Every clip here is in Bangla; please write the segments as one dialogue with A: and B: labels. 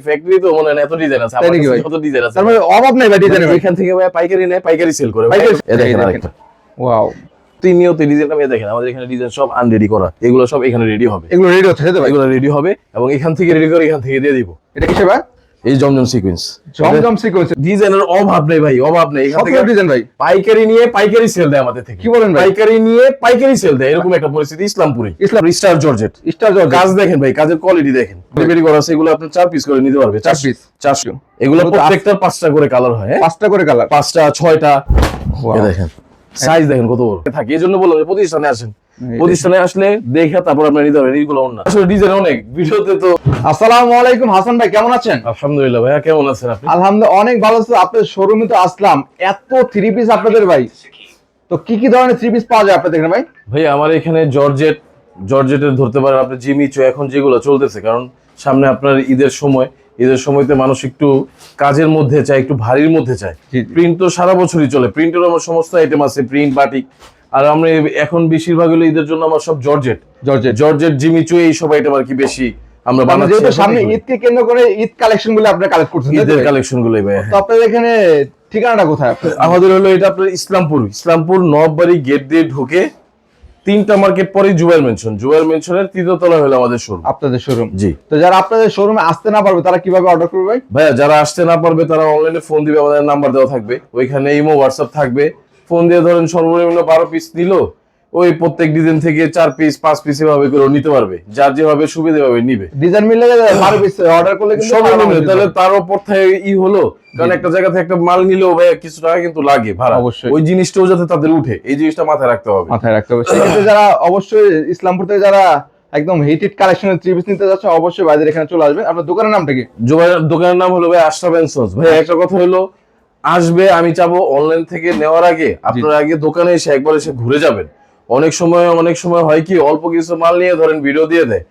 A: ফ্যাক্টরি তো মনে এত ডিজাইন আছে।
B: তাই
A: আমার
B: নাকি
A: কাছে
B: ভাই?
A: কত ডিজাইন আছে?
B: তার অভাব নেই ভাই ডিজাইনের
A: এখান থেকে ভাই পাইকারি নেয় পাইকারি সেল করে। ভাই।
B: পাইকারি-
A: এ দেখেন আরেকটা।
B: ওয়াও
A: তিনিয়ত ডিজাইন আমি দেখেন আমাদের এখানে ডিজাইন সব আনরেডি করা। এগুলো সব এখানে রেডি হবে।
B: এগুলো রেডি হচ্ছে
A: এগুলো রেডি হবে এবং এখান থেকে রেডি করে এখান থেকে দিয়ে দিব।
B: এটা কি ভাই?
A: এই জমজম সিকোয়েন্স
B: জমজম সিকোয়েন্স
A: ডিজাইনের অভাব নেই ভাই অভাব নেই। এখান থেকে
B: ডিজাইন ভাই।
A: পাইকারি নিয়ে পাইকারি সেল দেয় আমাদের থেকে।
B: কি বলেন ভাই?
A: পাইকারি নিয়ে পাইকারি সেল দেয়। এরকম একটা পরিস্থিতি ইসলামপুরে।
B: ইসলাম-
A: স্টার জর্জেট
B: স্টার জর্জ
A: কাজ দেখেন ভাই কাজের কোয়ালিটি দেখেন। ডেলিভারি করা আছে এগুলো আপনি চার পিস করে নিতে পারবে।
B: চার piece?
A: চারশো এগুলো
B: তো
A: পাঁচটা করে কালার হয় হ্যাঁ?
B: পাঁচটা করে কালার
A: পাঁচটা ছয়টা. দেখেন সাইজ দেখেন কত বড়। থাকে এই জন্য বললাম প্রতিষ্ঠানে আসেন। প্রতিষ্ঠানে আসলে দেখে তারপর আপনি নিতে পারবেন এইগুলো অন্য। আসলে ডিজাইন অনেক ভিডিওতে তো
B: আসসালামু আলাইকুম হাসান ভাই কেমন আছেন?
A: আলহামদুলিল্লাহ ভাইয়া কেমন আছেন আপনি?
B: আলহামদুলিল্লাহ অনেক ভালো আছে। শোরুমে তো আসলাম। এত থ্রি পিস আপনাদের ভাই। তো কি কি ধরনের থ্রি পিস পাওয়া যায় আপনাদের এখানে ভাই?
A: ভাই আমার এখানে জর্জেট জর্জেটের ধরতে পারেন আপনি জিমিচো এখন যেগুলো চলতেছে। কারণ সামনে আপনার ঈদের সময় ঈদের সময়তে মানুষ একটু কাজের মধ্যে চায় একটু ভারীর মধ্যে চায়। প্রিন্ট তো সারা বছরই চলে। প্রিন্টের আমার সমস্ত আইটেম আছে প্রিন্ট বাটিক আর আমরা এখন বেশিরভাগ হলো ঈদের জন্য আমার সব জর্জেট।
B: জর্জেট।
A: জর্জেট জিমিচো এই সব আইটেম আর কি বেশি আমরা
B: মানে
A: বানাচ্ছি
B: যেহেতু সামনে ঈদকে কেন্দ্র করে ঈদ কালেকশনগুলো আপনারা কালেক্ট করছেন
A: ঈদের কালেকশন গুলোই ভাই হ্যাঁ।
B: তো আপনাদের এখানে ঠিকানাটা কোথায়
A: আমাদের হলো এটা আপনার ইসলামপুর ইসলামপুর নববাড়ি গেট দিয়ে ঢুকে তিনটা মার্কেট পরে জুয়েল মেনশন জুয়েল মেনশনের তৃতীয় তলা হলো আমাদের শোরুম
B: আপনাদের শোরুম
A: জি।
B: তো যারা আপনাদের শোরুমে আসতে না পারবে তারা কীভাবে অর্ডার করবে ভাই?
A: ভাইয়া যারা আসতে না পারবে তারা অনলাইনে ফোন দিবে আমাদের নাম্বার দেওয়া থাকবে। ওইখানে ইমো হোয়াটসঅ্যাপ থাকবে। ফোন দিয়ে ধরেন সর্বনিম্ন বারো পিস নিল ওই প্রত্যেক ডিজাইন থেকে চার পিস পাঁচ পিস এভাবে করে নিতে পারবে। যার যেভাবে সুবিধা ভাবে নিবে।
B: ডিজাইন মিলে গেলে বারো পিস অর্ডার করলে
A: সর্বনিম্ন তাহলে তার ওপর থেকে ই হলো কারণ একটা জায়গা থেকে একটা মাল নিলেও ভাইয়া কিছু টাকা কিন্তু লাগে ভাড়া।
B: অবশ্যই।
A: ওই জিনিসটাও যাতে তাদের উঠে এই জিনিসটা মাথায় রাখতে হবে।
B: মাথায় রাখতে হবে। সেক্ষেত্রে যারা অবশ্যই ইসলামপুর থেকে যারা একদম হিটেড কালেকশনের থ্রি পিস নিতে যাচ্ছে অবশ্যই বাইরে এখানে চলে আসবেন আপনার দোকানের নামটা কি?
A: দোকানের নাম হলো ভাই আশরাফ এন্ড সন্স। ভাই একটা কথা হলো আসবে আমি চাবো অনলাইন থেকে নেওয়ার আগে আপনারা আগে দোকানে এসে একবার এসে ঘুরে যাবেন। অনেক সময় অনেক সময় হয় কি অল্প কিছু মাল নিয়ে ধরেন ভিডিও দিয়ে দেয়।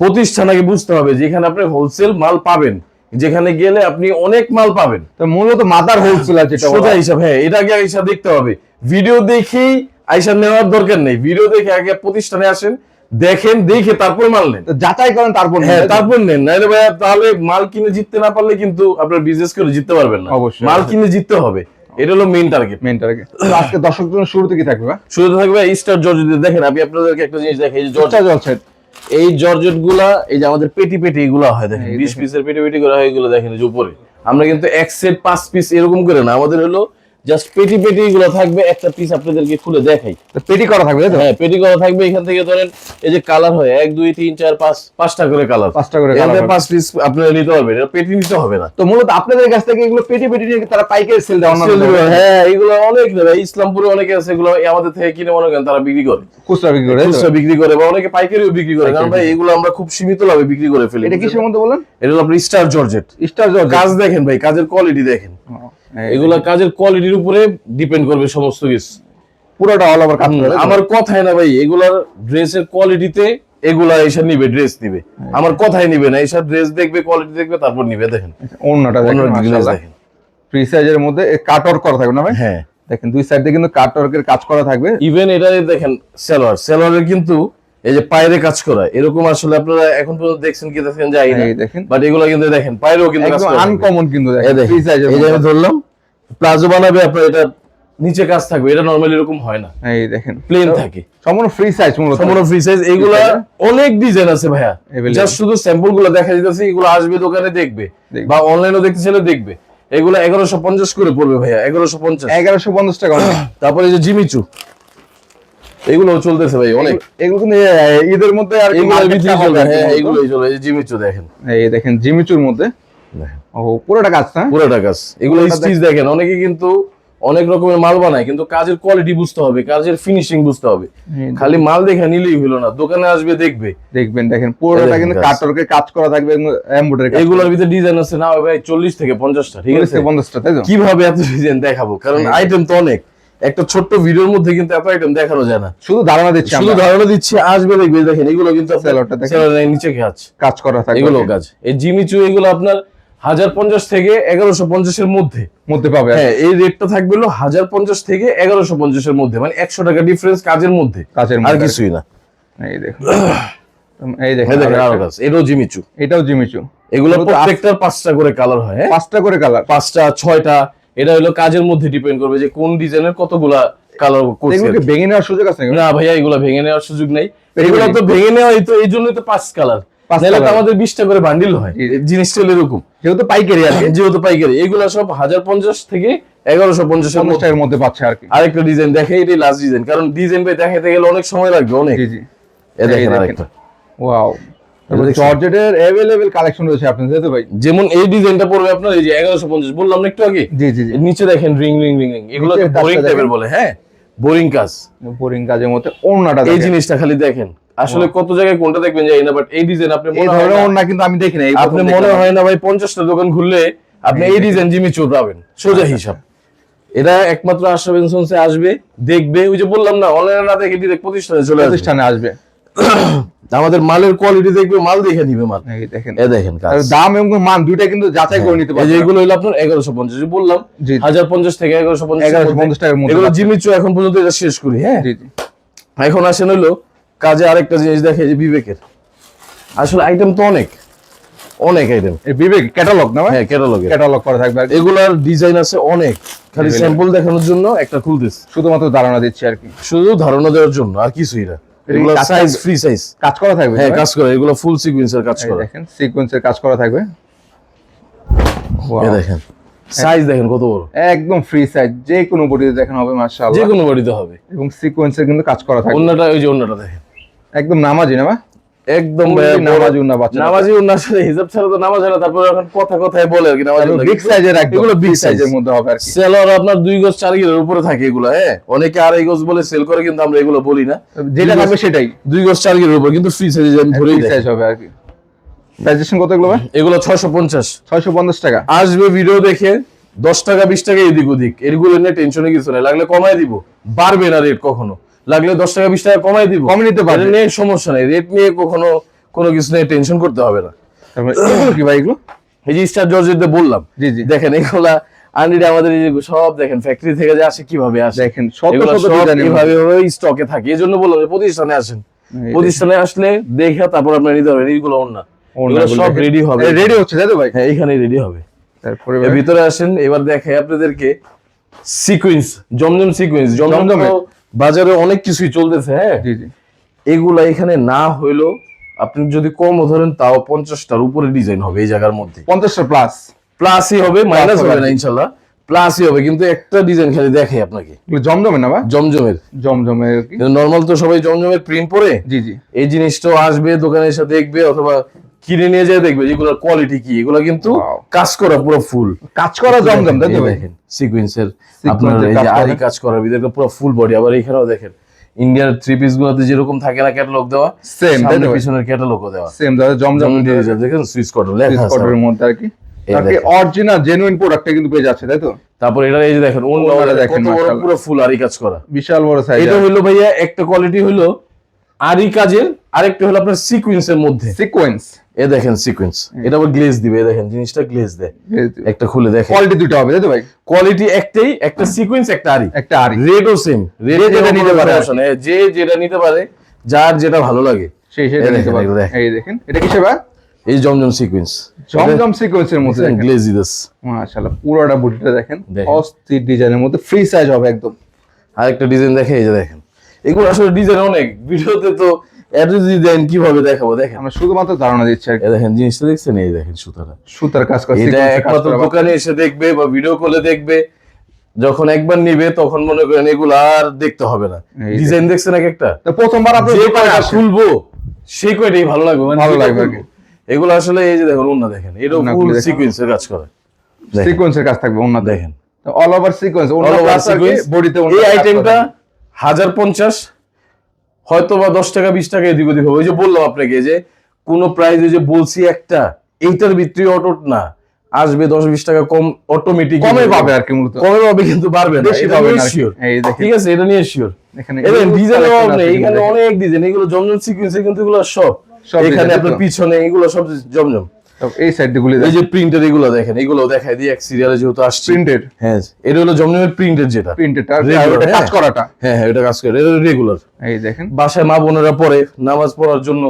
A: প্রতিষ্ঠান আগে বুঝতে হবে যেখানে আপনি হোলসেল মাল পাবেন যেখানে গেলে আপনি অনেক মাল পাবেন।
B: তো মূলত মাদার হোলসেল আছে
A: সোজা হিসাব হ্যাঁ এটা আগে আইসা দেখতে হবে। ভিডিও দেখেই আইসা নেওয়ার দরকার নেই। ভিডিও দেখে আগে প্রতিষ্ঠানে আসেন দেখেন দেখে তারপর মাল নেন।
B: যাচাই করেন তারপর
A: হ্যাঁ তারপর নেন। নাহলে ভাইয়া তাহলে মাল কিনে জিততে না পারলে কিন্তু আপনার বিজনেস করে জিততে পারবেন না।
B: অবশ্যই।
A: মাল কিনে জিততে হবে। এটা হলো মেইন টার্গেট
B: মেন টার্গেট আজকে দর্শক জন্য শুরুতে কি থাকবে
A: শুরুতে থাকবে স্টার জর্জেট দেখেন আমি আপনাদেরকে একটা জিনিস দেখাই এই যে জর্জেট
B: জর্জা
A: এই জর্জেটগুলা এই যে আমাদের পেটি পেটি এগুলা হয় দেখেন বিশ পিসের পেটি পেটি করে হয় এগুলো দেখেন যে উপরে। আমরা কিন্তু এক সেট পাঁচ পিস এরকম করে না। আমাদের হলো জাস্ট পেটি পেটি এগুলো থাকবে একটা পিস আপনাদেরকে খুলে দেখাই।
B: পেটি করা থাকবে
A: হ্যাঁ পেটি করা থাকবে এখান থেকে ধরেন এই যে কালার হয় এক দুই তিন চার পাঁচ পাঁচটা করে কালার
B: পাঁচটা করে হবে।
A: পাঁচ পিস আপনারা নিতে পারবেন এটা পেটি নিতে হবে না।
B: তো মূলত আপনাদের কাছ থেকে এগুলো পেটি পেটি নিয়ে তারা পাইকারি সেল অন্যান্য
A: হ্যাঁ এগুলো অনেক ইসলামপুরে অনেকে আছে এগুলো আমাদের থেকে কিনে মনে করেন তারা বিক্রি করে।
B: খুচরা বিক্রি করে
A: খুচরা বিক্রি করে বা অনেকে পাইকারিও বিক্রি করে কারণ ভাই এগুলো আমরা খুব সীমিত লাভে বিক্রি করে ফেলি
B: এটা কিসের মধ্যে বলেন?
A: এটা হলো আপনার স্টার জর্জেট
B: স্টার জর্জা
A: কাজ দেখেন ভাই কাজের কোয়ালিটি দেখেন। এগুলো কাজের কোয়ালিটির উপরে ডিপেন্ড করবে সমস্ত কিছু।
B: পুরোটা অল ওভার কাজ
A: আমার কথাই না ভাই এগুলার ড্রেসের কোয়ালিটিতে এগুলা এসব নিবে ড্রেস নিবে। আমার কথাই নিবে না এসব ড্রেস দেখবে কোয়ালিটি দেখবে তারপর নিবে দেখেন।
B: অন্যটা দেখেন ফ্রি সাইজের মধ্যে কাটওয়ার্ক করা থাকবে না ভাই?
A: হ্যাঁ।
B: দেখেন দুই সাইড কিন্তু কাটওয়ার্কের কাজ করা থাকবে।
A: ইভেন এটা দেখেন সেলোয়ার সেলোয়ারের কিন্তু এই যে পায়রে কাজ করা এরকম আসলে আপনারা এখন পর্যন্ত দেখছেন কি দেখেন যাই না।
B: দেখেন।
A: বাট এগুলো কিন্তু দেখেন পায়রেও কিন্তু।
B: আনকমন কিন্তু দেখেন
A: এই যে ধরলাম প্লাজো বানাবে আপনার এটা নিচে কাজ থাকবে এটা নরমালি এরকম হয় না।
B: এই দেখেন।
A: প্লেন থাকে।
B: সম্পূর্ণ ফ্রি সাইজ মূলত।
A: সম্পূর্ণ ফ্রি সাইজ এইগুলা অনেক ডিজাইন আছে ভাইয়া। জাস্ট শুধু স্যাম্পলগুলো দেখা যাচ্ছে এগুলো আসবে দোকানে দেখবে। বা অনলাইনেও দেখতে চাইলে দেখবে। এগুলো এগারোশো পঞ্চাশ করে পড়বে ভাইয়া এগারোশো পঞ্চাশ।
B: এগারোশো পঞ্চাশ টাকা।
A: তারপরে এই যে জিমিচু। এগুলো চলতেছে ভাই অনেক।
B: এগুলো কিন্তু ঈদের মধ্যে আর
A: চলবে
B: হবে
A: হ্যাঁ। এগুলোই চলে এই জিমিচু দেখেন।
B: এই দেখেন জিমিচুর মধ্যে। ও পুরোটা কাজ না
A: পুরোটা কাজ এগুলো স্টিচ দেখেন অনেকে কিন্তু অনেক রকমের মাল বানায় কিন্তু কাজের কোয়ালিটি বুঝতে হবে কাজের ফিনিশিং বুঝতে হবে। খালি মাল দেখে নিলেই হলো না দোকানে আসবে দেখবে।
B: দেখবেন দেখেন পুরোটা কিন্তু। কাটওয়ার্কের কাজ করা থাকবে এমব্রয়ডারি
A: এগুলোর ভিতরে ডিজাইন আছে না ভাই চল্লিশ থেকে পঞ্চাশটা ঠিক আছে?
B: পঞ্চাশটা তাই তো?
A: কীভাবে এত ডিজাইন দেখাবো? কারণ আইটেম তো অনেক। একটা ছোট্ট ভিডিওর মধ্যে কিন্তু এত আইটেম দেখানো যায় না।
B: শুধু ধারণা দিচ্ছি
A: শুধু ধারণা দিচ্ছি আসবে দেখবে দেখেন এগুলো কিন্তু
B: সেলোয়ারটা দেখেন।
A: নিচে কাজ।
B: কাজ করা থাকবে
A: এগুলো কাজ। এই জিমিচু এগুলো আপনার হাজার পঞ্চাশ থেকে এগারোশো পঞ্চাশের মধ্যে।
B: মধ্যে পাবে।
A: হ্যাঁ এই রেটটা থাকবে হলো হাজার পঞ্চাশ থেকে এগারোশো পঞ্চাশের মধ্যে মানে একশো টাকা ডিফারেন্স কাজের মধ্যে।
B: কাজের
A: আর কিছুই না।
B: এই এই
A: এই
B: দেখেন
A: এটাও জিমিচু।
B: এটাও জিমিচু।
A: এগুলো প্রত্যেকটার পাঁচটা করে কালার হয় হ্যাঁ?
B: পাঁচটা করে কালার
A: পাঁচটা ছয়টা এটা হলো কাজের মধ্যে ডিপেন্ড করবে যে কোন ডিজাইনের কতগুলা কালার করছে
B: এগুলো ভেঙে নেওয়ার সুযোগ আছে?
A: না ভাইয়া এগুলো ভেঙে নেওয়ার সুযোগ নেই। এগুলো তো ভেঙে নেওয়া তো এই জন্যই তো পাঁচ কালার আমাদের বিশটা করে বান্ডিল হয়। জিনিসটা এরকম।
B: যেহেতু পাইকারি আর
A: যেহেতু পাইকারি। এগুলো সব হাজার পঞ্চাশ থেকে এগারোশো পঞ্চাশের মধ্যে।
B: মধ্যে পাচ্ছে আর কি।
A: আরেকটা ডিজাইন দেখে এটাই লাস্ট ডিজাইন কারণ ডিজাইন ভাই দেখাতে গেলে অনেক সময় লাগবে অনেক।
B: জি জি।
A: এ দেখেন আরেকটা।
B: ওয়াও জর্জেটের অ্যাভেলেবেল কালেকশন রয়েছে ভাই?
A: যেমন এই ডিজাইনটা পড়বে আপনার এই যে এগারোশো পঞ্চাশ। বললাম না একটু আগে?
B: জি জি জি।
A: নিচে দেখেন রিং রিং রিং রিং এগুলো বোরিং টাইপের বলে হ্যাঁ? বোরিং কাজ।
B: বোরিং কাজের মধ্যে ওড়নাটা
A: এই জিনিসটা খালি দেখেন। আসলে কত জায়গায় কোনটা দেখবেন জানি না বাট এই ডিজাইন আপনি মনে হয়
B: ধরনের
A: না-
B: কিন্তু আমি দেখি না
A: আপনি মনে হয় না ভাই পঞ্চাশটা দোকান ঘুরলে আপনি এই ডিজাইন জিমি চোর পাবেন। সোজা হিসাব। এটা একমাত্র আশা বেনসন্সে আসবে দেখবে ওই যে বললাম না অনলাইনে না দেখে ডিরেক্ট প্রতিষ্ঠানে চলে
B: প্রতিষ্ঠানে আসবে।
A: আমাদের মালের কোয়ালিটি দেখবে মাল দেখে নিবে মাল।
B: দেখেন।
A: এ দেখেন
B: দাম এবং মান দুইটা কিন্তু যাচাই করে নিতে
A: এই
B: পারবে।
A: যে এগুলো হলো আপনার এগারোশো পঞ্চাশ বললাম
B: জি।
A: হাজার পঞ্চাশ থেকে এগারোশো পঞ্চাশ
B: এগারোশো পঞ্চাশ টাকার মধ্যে
A: এগুলো
B: পাচ্ছে।
A: জিমিচু এখন পর্যন্ত এটা শেষ করি হ্যাঁ?
B: জি জি।
A: এখন আসেন হলো কাজে আরেকটা জিনিস দেখে যে বিবেকের। আসলে আইটেম তো অনেক অনেক আইটেম
B: বিবেক ক্যাটালগ না
A: হ্যাঁ ক্যাটালগের
B: ক্যাটালগ করা থাকবে
A: এগুলার ডিজাইন আছে অনেক খালি. স্যাম্পল দেখানোর জন্য একটা খুলতেছে।
B: শুধুমাত্র ধারণা দিচ্ছি আর কি।
A: শুধু ধারণা দেওয়ার জন্য আর কিছুই না। এগুলো সাইজ ফ্রি সাইজ
B: কাজ করা থাকবে
A: হ্যাঁ কাজ করে এগুলো ফুল সিকোয়েন্সের কাজ করে।
B: দেখেন সিকোয়েন্সের কাজ করা থাকবে.
A: এই দেখেন সাইজ দেখেন কত বড়।
B: একদম ফ্রি সাইজ যে কোনো বডিতে দেখেন হবে
A: যে
B: মাশাআল্লাহ
A: কোনো বাড়িতে হবে।
B: এবং সিকোয়েন্সের কিন্তু কাজ করা থাকবে।
A: অন্যটা ওই যে অন্যটা দেখেন।
B: একদম নামাজি না?
A: একদম
B: নামাজি উন্না বাচ্চা
A: নামাজি উন্না সাথে হিসাব ছাড়া তো নামাজ হয় না তারপরে এখন কথা কথায় বলে আর কি নামাজি।
B: বিগ সাইজের একদম
A: এগুলো
B: বিগ সাইজের মধ্যে হবে আর
A: সেলর আপনার দুই গজ চার গজের উপরে থাকে এগুলো হ্যাঁ? অনেকে আড়াই গজ বলে সেল করে কিন্তু আমরা এগুলো বলি না।
B: যেটা থাকবে সেটাই।
A: দুই গজ চার গজের উপর কিন্তু ফ্রি সাইজে আমি ধরেই
B: সাইজ হবে আর কি। প্রাইজেশন কত এগুলো ভাই
A: এগুলো ছয়শো পঞ্চাশ।
B: ছয়শো পঞ্চাশ টাকা।
A: আসবে ভিডিও দেখে দশ টাকা বিশ টাকা এদিক ওদিক। এগুলো নিয়ে টেনশনে কিছু নেই লাগলে কমাই দিব। বাড়বে না রেট কখনো। লাগলে দশ টাকা বিশ টাকা কমাই দিব।
B: কমে নিতে।
A: এটা নিয়ে সমস্যা নেই। রেট নিয়ে কখনো কোনো কিছু নিয়ে টেনশন করতে হবে না।
B: কি ভাই এগুলো?
A: এই যে স্টার জর্জের বললাম
B: জি জি।
A: দেখেন এগুলা আন্ডিটা আমাদের এই সব দেখেন ফ্যাক্টরি থেকে যে আসে কীভাবে আসে?
B: দেখেন শত শত
A: সব স্টকে থাকে। বললাম প্রতিষ্ঠানে আসেন। প্রতিষ্ঠানে আসলে দেখে তারপর আপনার নিতে এইগুলো অন্য। সব রেডি হবে।
B: রেডি হচ্ছে তাই তো ভাই?
A: হ্যাঁ এখানে রেডি হবে।
B: তারপরে
A: ভিতরে আসেন এবার দেখাই আপনাদেরকে সিকোয়েন্স জমজম সিকোয়েন্স জমজম? বাজারে অনেক কিছুই চলতেছে হ্যাঁ? এগুলা এখানে না হইল আপনি যদি কম ধরেন তাও পঞ্চাশটার উপরে ডিজাইন হবে এই জায়গার মধ্যে।
B: পঞ্চাশটা প্লাস
A: প্লাসই হবে মাইনাস
B: হবে
A: না ইনশাল্লাহ। প্লাসই হবে কিন্তু একটা ডিজাইন খালি দেখে আপনাকে।
B: জমজমে না ভাই
A: জমজমের।
B: জমজমের
A: নর্মাল তো সবাই জমজমের প্রিন্ট পরে?
B: জি জি।
A: এই জিনিসটাও আসবে দোকানে এসে দেখবে অথবা কিনে নিয়ে যায় দেখবে যেগুলোর কোয়ালিটি কি এগুলো কিন্তু কাজ করা পুরো ফুল
B: কাজ করা জমজম তাই তো
A: দেখেন সিকোয়েন্সের আপনার এই যে আরি কাজ করার ভিতরে পুরো ফুল বডি আবার এখানেও দেখেন ইন্ডিয়ার থ্রি পিস গুলোতে যেরকম থাকে না ক্যাটালগ দেওয়া
B: সেম তাই
A: পিছনের ক্যাটালগও দেওয়া।
B: সেম দাদা জমজম
A: দেখেন সুইচ কটন লেখা আছে
B: কটনের মধ্যে আর কি।
A: এই
B: আর কি
A: দেখেন।
B: অরিজিনাল জেনুইন প্রোডাক্টটা কিন্তু পেয়ে যাচ্ছে তাই তো?
A: তারপর এটা এই যে দেখেন অন্য
B: দেখেন,
A: পুরো ফুল আরি কাজ করা।
B: বিশাল বড় সাইজ
A: এটা হলো ভাইয়া একটা কোয়ালিটি হলো আরি কাজের আরেকটা হলো আপনার সিকোয়েন্সের মধ্যে।
B: সিকোয়েন্স
A: এ দেখেন সিকোয়েন্স এটা আবার গ্লেজ দিবে দেখেন জিনিসটা গ্লেজ দেয়। একটা খুলে দেখেন।
B: কোয়ালিটি দুটো হবে তাই ভাই?
A: কোয়ালিটি একটাই একটা সিকোয়েন্স একটা আরি
B: একটা আরি
A: রেটও সেম রেট যেটা নিতে পারে।
B: পারে
A: নেই। যে যেটা নিতে পারে যার যেটা ভালো লাগে।
B: সেই সেটা নিতে
A: দেখেন।
B: এই দেখেন এটা কিসে ভাই?
A: এই জমজম সিকোয়েন্স
B: জমজম সিকোয়েন্সের মধ্যে দেখেন
A: গ্লেজি দিস
B: মাশাআল্লাহ পুরোটা বডিটা দেখেন।
A: দেখেন।
B: অস্থির ডিজাইনের মধ্যে ফ্রি সাইজ হবে একদম।
A: আরেকটা ডিজাইন দেখে এই যে দেখেন। এগুলো আসলে ডিজাইন অনেক। ভিডিওতে তো এত কীভাবে দেখাবো? দেখেন।
B: আমরা শুধুমাত্র ধারণা দিচ্ছি আর
A: দেখেন জিনিসটা দেখছেন? এই দেখেন সুতাটা।
B: সুতার কাজ করা
A: এটা একমাত্র দোকানে এসে দেখবে বা ভিডিও কলে দেখবে। যখন একবার নিবে তখন মনে করেন এগুলো আর দেখতে হবে না। ডিজাইন দেখছেন এক একটা?
B: প্রথমবার আপনি
A: যে কয়টা খুলবো সেই কয়টাই ভালো লাগবে। মানে
B: ভালো লাগবে
A: এগুলো আসলে এই যে দেখুন অন্য দেখেন। এটাও ফুল সিকোয়েন্সের কাজ করে।
B: সিকোয়েন্সের কাজ থাকবে অন্য
A: দেখেন। All over
B: sequence over plus
A: আর
B: বডিতে
A: এই আইটেমটা হাজার পঞ্চাশ হয়তো বা দশ টাকা বিশ টাকা এদিক ওদিক হবে। ওই যে বললাম আপনাকে যে কোন প্রাইস যে বলছি একটা এইটার ভিতরে অটোট না আসবে দশ বিশ টাকা কম অটোমেটিক
B: কমে পাবে আর কি মূলত।
A: কমে পাবে কিন্তু পারবে না।
B: বেশি পাবে
A: ঠিক আছে এটা নিয়ে শিওর
B: এখানে
A: অভাব নেই এখানে অনেক ডিজাইন এগুলো জমজম সিকোয়েন্সে কিন্তু এগুলো সব।
B: সব
A: এখানে আপনার পিছনে এগুলো সব জমজম।
B: এই সাইড গুলি
A: এই যে প্রিন্টের এগুলো দেখেন এগুলো দিই এক সিরিয়ালে যেহেতু আসছে।
B: প্রিন্টেড
A: হ্যাঁ এটা হলো জমজমের প্রিন্টের যেটা।
B: প্রিন্টেড
A: Regular,
B: কাজ
A: হ্যাঁ।
B: করাটা।
A: হ্যাঁ হ্যাঁ এটা কাজ করে এটা রেগুলার
B: এই দেখেন।
A: বাসায় মা বোনেরা নামাজ পড়ার জন্য।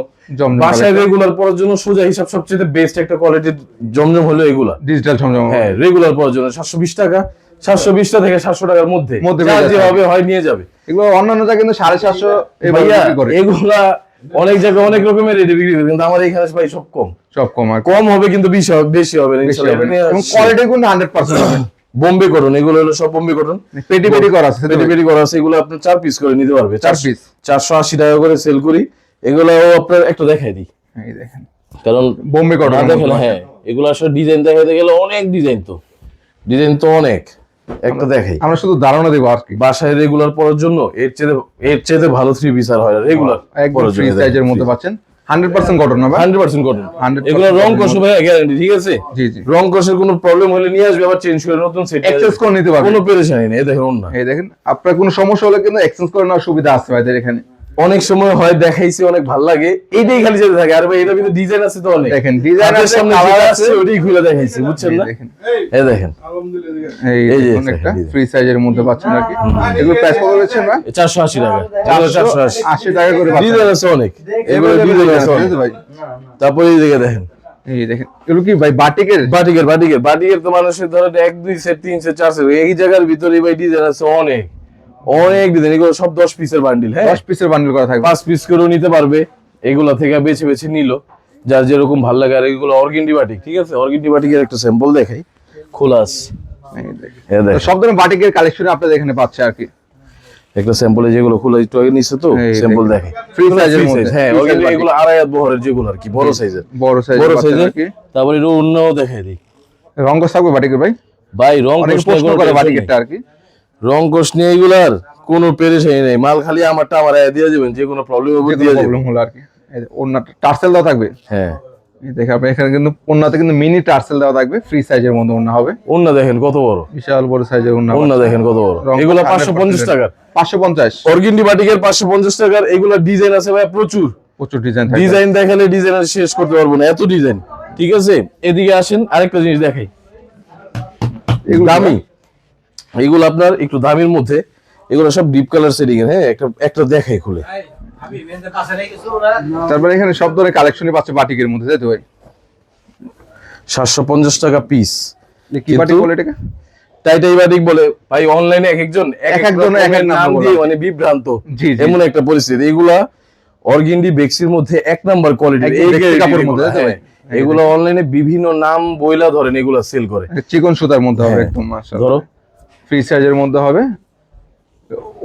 A: বাসায় রেগুলার পড়ার জন্য সোজা হিসাব সবচেয়ে বেস্ট একটা কোয়ালিটির জমজম হলো এগুলা।
B: ডিজিটাল জমজম।
A: হ্যাঁ রেগুলার পড়ার জন্য সাতশো বিশ টাকা। সাতশো বিশটা থেকে সাতশো টাকার মধ্যে।
B: মধ্যে
A: যে হবে হয় নিয়ে যাবে।
B: এগুলো অন্যান্য জায়গায় কিন্তু সাড়ে সাতশো
A: এগুলা অনেক জায়গায় অনেক রকমের রেটে বিক্রি করে কিন্তু আমার এখানে ভাই সব কম।
B: সব কম আর
A: কম হবে কিন্তু বেশি হবে বেশি হবে
B: এবং কোয়ালিটি কিন্তু হান্ড্রেড পার্সেন্ট হবে।
A: বোম্বে করুন এগুলো হলো সব বোম্বে করুন।
B: পেটি পেটি করা আছে
A: পেটি পেটি করা আছে এগুলো আপনি চার পিস করে নিতে পারবে।
B: চার পিস
A: চারশো আশি টাকা করে সেল করি। এগুলো আপনার একটা দেখাই দিই।
B: এই দেখেন।
A: কারণ
B: বোম্বে
A: না
B: কটন
A: দেখেন হ্যাঁ এগুলো আসলে ডিজাইন দেখাতে গেলে অনেক ডিজাইন তো। ডিজাইন তো অনেক। একটা দেখাই।
B: আমরা শুধু ধারণা দেবো আর কি।
A: বাসায় রেগুলার পরার জন্য এর চেয়ে এর চেয়ে ভালো থ্রি পিস আর হয় রেগুলার
B: একবার ফ্রি সাইজের মধ্যে পাচ্ছেন। হান্ড্রেড পার্সেন্ট কটন হবে
A: হান্ড্রেড পার্সেন্ট কটন এগুলো রং কষে ভাই গ্যারান্টি ঠিক আছে?
B: জি জি।
A: রং কষের কোনো প্রবলেম হলে নিয়ে আসবে আবার চেঞ্জ করে নতুন সেট
B: এক্সচেঞ্জ করে নিতে পারবেন
A: কোনো পেরেশানি নেই দেখেন দেখুন না
B: এই দেখেন আপনার কোনো সমস্যা হলে কিন্তু এক্সচেঞ্জ করে নেওয়ার সুবিধা আছে ভাইদের এখানে।
A: অনেক সময় হয় দেখাইছি অনেক ভালো লাগে। এইটাই খালি যেতে থাকে। আর ভাই এটা কিন্তু ডিজাইন আছে তো অনেক।
B: দেখেন ডিজাইন আছে
A: সামনে
B: কালার আছে।
A: ওটাই খুলে দেখাইছি বুঝছেন না? এই দেখেন।
B: এই
A: এই যে
B: একটা ফ্রি সাইজের মধ্যে পাচ্ছেন আর কি। এগুলো প্রাইস কত রয়েছে না
A: চারশো আশি টাকা। এগুলো চারশো আশি।
B: আশি টাকা করে পাচ্ছেন।
A: ডিজাইন আছে অনেক। এগুলো ডিজাইন আছে
B: ভাই।
A: তারপরে এই দিকে দেখেন।
B: এই দেখেন এগুলো কি ভাই বাটিকের?
A: বাটিকের বাটিকের। বাটিকের তো মানুষের ধরেন এক দুই সেট তিন সেট চার সেট এই জায়গার ভিতরে ভাই ডিজাইন আছে অনেক। অনেক ডিজাইন এগুলো সব দশ পিসের বান্ডিল হ্যাঁ?
B: দশ পিসের বান্ডিল করা থাকবে।
A: পাঁচ পিস করেও নিতে পারবে এগুলা থেকে বেছে বেছে নিল। যার যেরকম ভালো লাগে আর এগুলো অর্গেন্ডি বাটিক ঠিক আছে? অর্গেন্ডি বাটিকের একটা স্যাম্পল দেখাই। খোলা আছে
B: এই দেখেন।
A: এ দেখ
B: তো সব ধরনের বাটিকের কালেকশন আপনাদের এখানে পাচ্ছে আর কি।
A: একটা স্যাম্পলে যেগুলো খোলা একটু আগে নিচ্ছে তো স্যাম্পল দেখে।
B: এর
A: Free
B: মধ্যে,
A: হ্যাঁ। এগুলো আড়াই হাত বহরের যেগুলো আর কি বড় সাইজের
B: বড় সাইজের
A: বড় সাইজের
B: আর কি।
A: তারপরে এটা অন্যও দেখাই দিই।
B: রং থাকবে বাটিকের ভাই?
A: ভাই রং
B: অনেকে প্রশ্ন করে বাটিকেরটা আর কি।
A: রং কোষ নিয়ে এগুলার কোনো পেরেশানি নেই। মাল খালি আমারটা আমার আয়া দিয়ে যাবেন যে কোনো প্রবলেম হবে দিয়ে
B: প্রবলেম হলো আর কি। ওড়নাটা টার্সেল দেওয়া থাকবে?
A: হ্যাঁ।
B: এই দেখে আপনি এখানে কিন্তু ওড়নাতে কিন্তু মিনি টার্সেল দেওয়া থাকবে ফ্রি সাইজের মধ্যে ওড়না হবে।
A: অন্য দেখেন কত বড়।
B: বিশাল বড় সাইজের
A: অন্য দেখেন কত বড়। এগুলো
B: কস
A: পাঁচশো পঞ্চাশ
B: 100%
A: টাকার।
B: পাঁচশো পঞ্চাশ।
A: অর্গিন্ডি বাটিকের পাঁচশো পঞ্চাশ টাকার এগুলো ডিজাইন আছে ভাই প্রচুর।
B: প্রচুর ডিজাইন থাকবে
A: ডিজাইন দেখালে ডিজাইন শেষ করতে পারব না। এত ডিজাইন ঠিক আছে? এদিকে আসেন আরেকটা জিনিস দেখাই।
B: এগুলো
A: দামি। এগুলো আপনার একটু দামির মধ্যে এগুলো সব ডিপ কালার সেটিং এর হ্যাঁ? একটা একটা দেখাই খুলে।
B: তারপরে এখানে সব ধরনের কালেকশনই পাচ্ছে বাটিকের মধ্যে তাই তো ভাই?
A: সাতশো পঞ্চাশ টাকা পিস
B: কি বাটিক বলে এটাকে?
A: টাইটাই বাটিক বলে ভাই অনলাইনে এক একজন
B: এক একজন এক এক নাম
A: দিয়ে মানে বিভ্রান্ত। এমন একটা পরিস্থিতি। এগুলা অর্গিন্ডি বেক্সির মধ্যে এক নাম্বার কোয়ালিটি
B: বেক্সি কাপড়ের মধ্যে, তাই
A: এগুলো অনলাইনে বিভিন্ন নাম বইলা ধরেন এগুলা সেল করে।
B: চিকন সুতার মধ্যে হবে
A: হ্যাঁ।
B: একদম মাশাআল্লাহ।
A: ধরো
B: ফ্রি সাইজের মধ্যে হবে।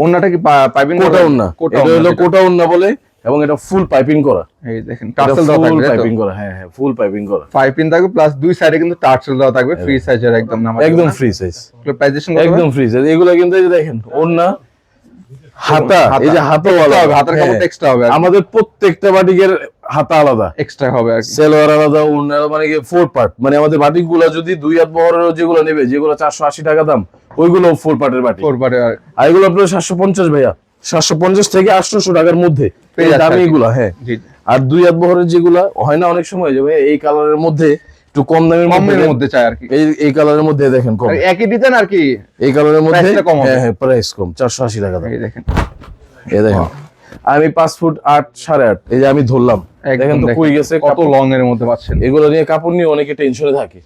B: ওন্নাটা কি পাইপিং
A: কোটা
B: কোটা
A: এটা হলো কোটা উন্না বলে এবং এটা ফুল পাইপিং করা।
B: এই দেখেন টার্সেল দেওয়া থাকবে
A: পাইপিং করা হ্যাঁ হ্যাঁ ফুল পাইপিং করা।
B: পাইপিং থাকবে প্লাস দুই সাইডে কিন্তু টার্সেল দেওয়া থাকবে ফ্রি সাইজের একদম নাম
A: একদম ফ্রি সাইজ
B: প্রাইজেশন
A: একদম ফ্রি সাইজ এগুলো কিন্তু এই যে দেখেন ওন্না হাতা এই যে
B: হাতের কাপড় এক্সট্রা হবে
A: আমাদের প্রত্যেকটা বাটিকের হাতা আলাদা।
B: এক্সট্রা হবে আর
A: সেলোয়ার আলাদা ওড়না মানে কি ফোর পার্ট মানে আমাদের বাটিকগুলা যদি দুই হাত বহরের যেগুলো নেবে যেগুলো চারশো আশি টাকা দাম ওইগুলো ফোর পার্টের বাটি।
B: ফোর পার্টের আর
A: এগুলো আপনার সাতশো পঞ্চাশ ভাইয়া। সাতশো পঞ্চাশ থেকে আটশোশো টাকার মধ্যে। দামি এগুলো হ্যাঁ। আর দুই হাত বহরের যেগুলা হয় না অনেক সময় যে ভাই এই কালারের মধ্যে একটু কম দামের মধ্যে
B: মধ্যে চাই আর কি।
A: এই এই কালারের মধ্যে দেখেন কম।
B: একই ডিজাইন আর কি?
A: এই কালারের মধ্যে
B: কম
A: হ্যাঁ হ্যাঁ প্রাইস কম চারশো আশি টাকা দাম।
B: এই দেখেন।
A: এই দেখেন। আমি পাঁচ ফুট আট সাড়ে আট। এই যে আমি ধরলাম। দেখেন তো কই গেছে
B: কত লং এর মধ্যে পাচ্ছেন।
A: এগুলো নিয়ে কাপড় নিয়ে অনেকে টেনশনে থাকে।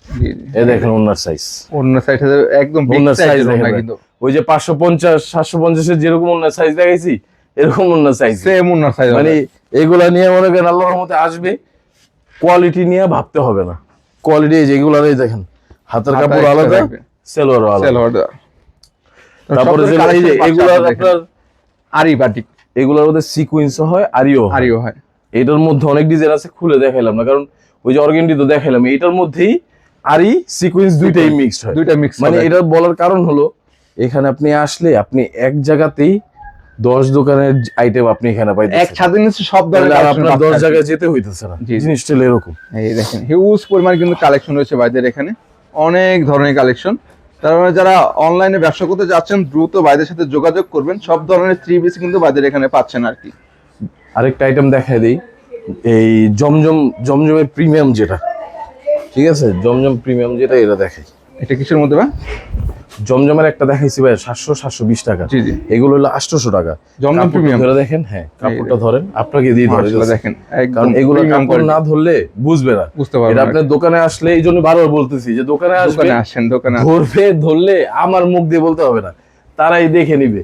A: এই দেখেন ওনার সাইজ
B: অন্য সাইডে একদম
A: ওনার সাইজ দেখেন ওই যে পাঁচশো পঞ্চাশ সাতশো পঞ্চাশের যেরকম ওনার সাইজ দেখাইছি এরকম ওনার সাইজ
B: সেম ওন্না সাইজ
A: মানে এগুলা নিয়ে মনে করেন আল্লাহর মতে আসবে কোয়ালিটি নিয়ে ভাবতে হবে না। কোয়ালিটি যেগুলো দেখেন হাতের কাপড় আলাদা
B: থাকবে।
A: সেলোয়ার আলাদা। তারপরে যে এগুলার আপনার
B: আরি বাটিক
A: এগুলোর মধ্যে সিকুয়েন্স হয় আরিও।
B: আরিও হয়।
A: এটার মধ্যে অনেক ডিজাইন আছে খুলে দেখাইলাম না কারণ ওই যে অর্গেন্ডি তো দেখাইলাম এটার মধ্যেই আরি সিকুয়েন্স দুইটাই মিক্সড হয়।
B: দুইটা মিক্স
A: মানে এটার বলার কারণ হলো এখানে আপনি আসলে আপনি এক জায়গাতেই দশ দোকানের আইটেম আপনি এখানে
B: এক
A: পাইতেছেন
B: ছাদের নিচে সব ধরনের
A: আপনার দশ জায়গায় যেতে হইতেছে না। জিনিসটা এরকম।
B: এই দেখেন হিউজ পরিমাণ কিন্তু কালেকশন রয়েছে ভাইদের এখানে। অনেক ধরনের কালেকশন তার মানে যারা অনলাইনে ব্যবসা করতে যাচ্ছেন দ্রুত বাইদের সাথে যোগাযোগ করবেন। সব ধরনের থ্রি পিস কিন্তু বাইদের এখানে পাচ্ছেন আর কি।
A: আরেকটা আইটেম দেখাই দিই। এই জমজম জমজমের প্রিমিয়াম যেটা ঠিক আছে? জমজম প্রিমিয়াম যেটা এটা দেখাই।
B: এটা কিসের মধ্যে ভাই
A: জমজমের একটা দেখাইছি ভাই সাতশো সাতশো বিশ টাকা। এগুলো হলো আটশোশো টাকা।
B: জমজম প্রিমিয়াম
A: ধরে দেখেন হ্যাঁ কাপড়টা ধরেন আপনাকে দিয়ে ধরে
B: দেখেন
A: কারণ এগুলো কাপড় না ধরলে বুঝবে না।
B: বুঝতে
A: এটা
B: পারবেন
A: আপনার দোকানে আসলে এই জন্য বারবার বলতেছি যে দোকানে আসবে
B: আসেন দোকানে
A: ধরবে ধরলে আমার মুখ দিয়ে বলতে হবে না। তারাই দেখে নিবে।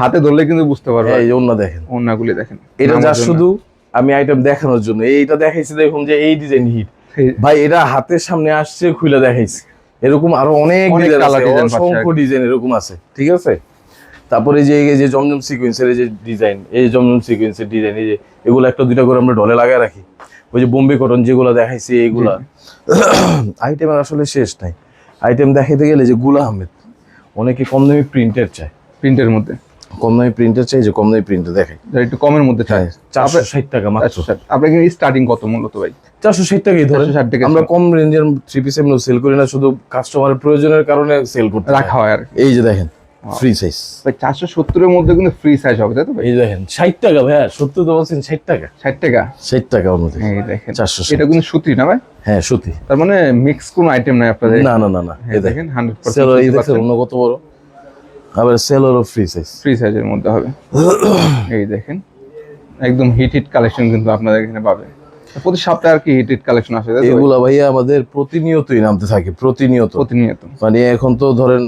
B: হাতে ধরলে কিন্তু বুঝতে পারবে।
A: এই অন্য দেখেন।
B: ওন্নাগুলি দেখেন।
A: এটা যা শুধু আমি আইটেম দেখানোর জন্য। এইটা দেখাইছি দেখুন যে এই ডিজাইন হিট ভাই এটা হাতের সামনে আসছে খুলে দেখাইছি। এরকম আরও অনেক অসংখ্য ডিজাইন এরকম আছে ঠিক আছে? তারপরে যে এই যে জমজম সিকোয়েন্সের যে ডিজাইন এই জমজম সিকোয়েন্সের ডিজাইন এই যে এগুলো একটা দুইটা করে আমরা ডলে লাগায় রাখি। ওই যে বোম্বে কটন যেগুলো দেখাইছি এইগুলা। আইটেম আসলে শেষ নাই। আইটেম দেখাইতে গেলে যে গুলা আহমেদ অনেকে কম দামি প্রিন্টের চায়।
B: প্রিন্টের মধ্যে।
A: কম দামি প্রিন্টের চাই যে কম দামি প্রিন্টার দেখাই।
B: একটু কমের মধ্যে চাই
A: চারশো ষাট টাকা মাত্র।
B: আচ্ছা আপনার স্টার্টিং কত মূলত ভাই?
A: চারশো ষাট টাকাই ধরে
B: 460 টাকা
A: আমরা কম রেঞ্জের থ্রি পিস এমনি সেল করি না শুধু কাস্টমারের প্রয়োজনের কারণে সেল করতে
B: রাখা হয় আর
A: এই যে দেখেন ফ্রি সাইজ
B: ভাই চারশো সত্তরের মধ্যে কিন্তু ফ্রি সাইজ হবে তাই তো
A: এই দেখেন ষাট টাকা ভাইয়া সত্যি তো বলছেন ষাট টাকা।
B: ষাট টাকা?
A: ষাট টাকা মধ্যে
B: এই দেখেন
A: চারশো
B: এটা কিন্তু সুতি না ভাই?
A: হ্যাঁ সত্যি
B: তার মানে মিক্স কোন আইটেম নাই আপনাদের।
A: না না না না
B: হ্যাঁ,
A: এই দেখেন।
B: হান্ড্রেড পার্সেন্ট
A: অন্য কত বড়? আবার সেলরও ফ্রি সাইজ
B: ফ্রি সাইজের মধ্যে হবে। এই দেখেন একদম হিট হিট কালেকশন কিন্তু আপনাদের এখানে পাবে। প্রতি সপ্তাহে আর কি হিট হিট কালেকশন আসে?
A: এগুলা ভাইয়া আমাদের প্রতিনিয়তই নামতে থাকে প্রতিনিয়ত।
B: প্রতিনিয়ত।
A: মানে এখন তো ধরেন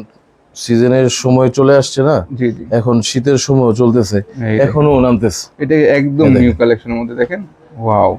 A: সিজনের সময় চলে আসছে না?
B: জি জি।
A: এখন শীতের সময় চলতেছে এখনও নামতেছে।
B: এটা একদম নিউ কালেকশনের মধ্যে দেখেন। ওয়াও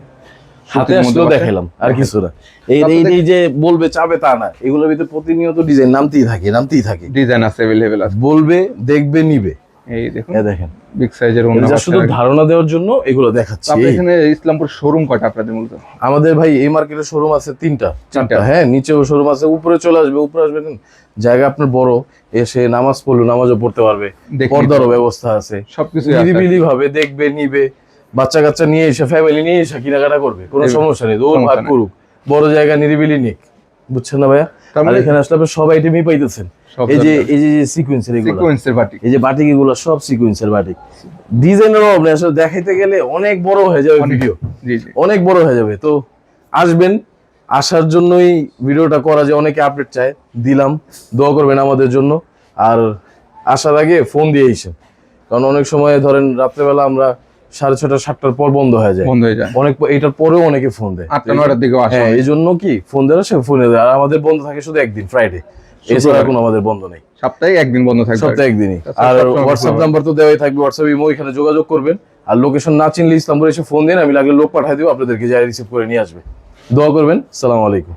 A: হাতে আসলেও দেখাইলাম আর কিছু না এই এই এই যে বলবে চাবে তা না এগুলোর ভিতরে প্রতিনিয়ত ডিজাইন নামতেই থাকে নামতেই থাকে
B: ডিজাইন আছে अवेलेबल আছে
A: বলবে দেখবে নিবে
B: এই দেখুন
A: এ দেখেন
B: বিগ সাইজের অন্য
A: এটা just শুধু ধারণা দেওয়ার জন্য এগুলো দেখাচ্ছি
B: আপনাদের
A: এই,
B: এখানে ইসলামপুর শোরুম কয়টা আপনাদের মূলত
A: আমাদের ভাই এই মার্কেটে শোরুম আছে তিনটা চারটা
B: তিনটা।
A: হ্যাঁ নিচেও শোরুম আছে উপরে চলে আসবে উপরে আসবে না। জায়গা আপনার বড় এসে নামাজ পড়লো নামাজও পড়তে পারবে
B: দেখে
A: পর্দারও ব্যবস্থা আছে
B: সবকিছু
A: নিরিবিলি ভাবে দেখবে নিবে বাচ্চা কাচ্চা নিয়ে এসে ফ্যামিলি নিয়ে এসে কেনাকাটা করবে কোনো সমস্যা নেই দৌড় ভাগ করুক বড় জায়গা নিরিবিলি নিক বুঝছেন না ভাইয়া? আর
B: মানে
A: এখানে আসলে আপনি সব আইটেমই পাইতেছেন। এই যে এই যে সিকোয়েন্সের এগুলো।
B: সিকোয়েন্সের বাটি
A: এই যে বাটিক এগুলো সব সিকোয়েন্সের বাটিক। ডিজাইনের অভাব নেই আসলে দেখাইতে গেলে অনেক বড় হয়ে যাবে ভিডিও অনেক বড় হয়ে যাবে। তো আসবেন আসার জন্যই ভিডিওটা করা যে অনেকে আপডেট চায় দিলাম দোয়া করবেন আমাদের জন্য। আর আসার আগে ফোন দিয়ে এসেন কারণ অনেক সময় ধরেন রাত্রেবেলা আমরা সাড়ে ছটা সাতটার পর বন্ধ হয়ে যায়।
B: বন্ধ হয়ে যায়।
A: অনেক এটার পরেও অনেকে ফোন দেয়।
B: আটটা নয়টার দিকেও আসে
A: হ্যাঁ এই জন্য কি? ফোন দেওয়ার সে ফোনে দেয়। আর আমাদের বন্ধ থাকে শুধু একদিন ফ্রাইডে এছাড়া কোনো আমাদের বন্ধ নেই।
B: সপ্তাহে একদিন বন্ধ থাকবে।
A: সপ্তাহে একদিনই। আর হোয়াটসঅ্যাপ নাম্বার তো দেওয়াই থাকবে। হোয়াটসঅ্যাপ ইমো এখানে যোগাযোগ করবেন। আর লোকেশন না চিনলে ইসলামপুর এসে ফোন দিন। আমি লাগলে লোক পাঠাই দেবো আপনাদেরকে যাই রিসিভ করে নিয়ে আসবে। দোয়া করবেন। সালাম আলাইকুম।